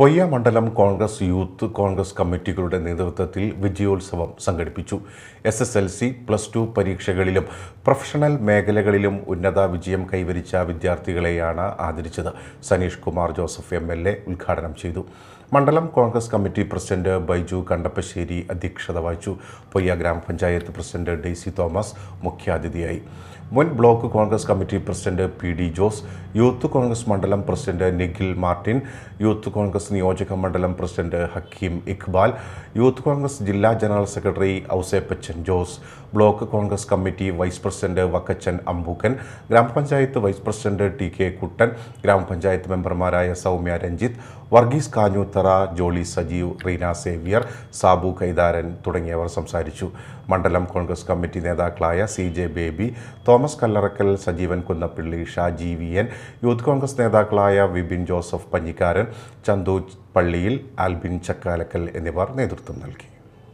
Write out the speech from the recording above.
പൊയ്യ മണ്ഡലം കോൺഗ്രസ് യൂത്ത് കോൺഗ്രസ് കമ്മിറ്റികളുടെ നേതൃത്വത്തിൽ വിജയോത്സവം സംഘടിപ്പിച്ചു. S S L C plus two പരീക്ഷകളിലും professional മേഖലകളിലും ഉന്നത വിജയം കൈവരിച്ച വിദ്യാർത്ഥികളെയാണ് ആദരിച്ചത്. Saneesh Kumar Joseph M L A ഉദ്ഘാടനം ചെയ്തു. മണ്ഡലം കോൺഗ്രസ് കമ്മിറ്റി പ്രസിഡന്റ് ബൈജു കണ്ടപ്പശ്ശേരി അധ്യക്ഷത വഹിച്ചു. പൊയ്യ ഗ്രാമപഞ്ചായത്ത് പ്രസിഡന്റ് ഡെയ്സി തോമസ് മുഖ്യാതിഥിയായി. മുൻ block Congress committee president P D Jose youth Congress മണ്ഡലം പ്രസിഡന്റ് നിഖിൽ മാർട്ടിൻ യൂത്ത് കോൺഗ്രസ് നിയോജക മണ്ഡലം പ്രസിഡന്റ് ഹക്കീം ഇഖ്ബാൽ യൂത്ത് കോൺഗ്രസ് ജില്ലാ general secretary Ousepachan Jose block Congress committee vice president Vakkachan Ambookkan ഗ്രാമപഞ്ചായത്ത് vice president T K Kuttan ഗ്രാമപഞ്ചായത്ത് മെമ്പർമാരായ സൗമ്യ രഞ്ജിത്ത് വർഗീസ് കാഞ്ഞൂത്തറ ജോളി സജീവ് റീന സേവ്യർ സാബു കൈതാരൻ തുടങ്ങിയവർ സംസാരിച്ചു. മണ്ഡലം കോൺഗ്രസ് കമ്മിറ്റി നേതാക്കളായ C J Baby Thomas Kallarakkal Sajeevan Kunnappilly Shaji V N youth Congress നേതാക്കളായ Vipin Joseph Panjikkaran Chandu പള്ളിയിൽ ആൽബിൻ ചക്കാലക്കൽ എന്നിവർ നേതൃത്വം നൽകി.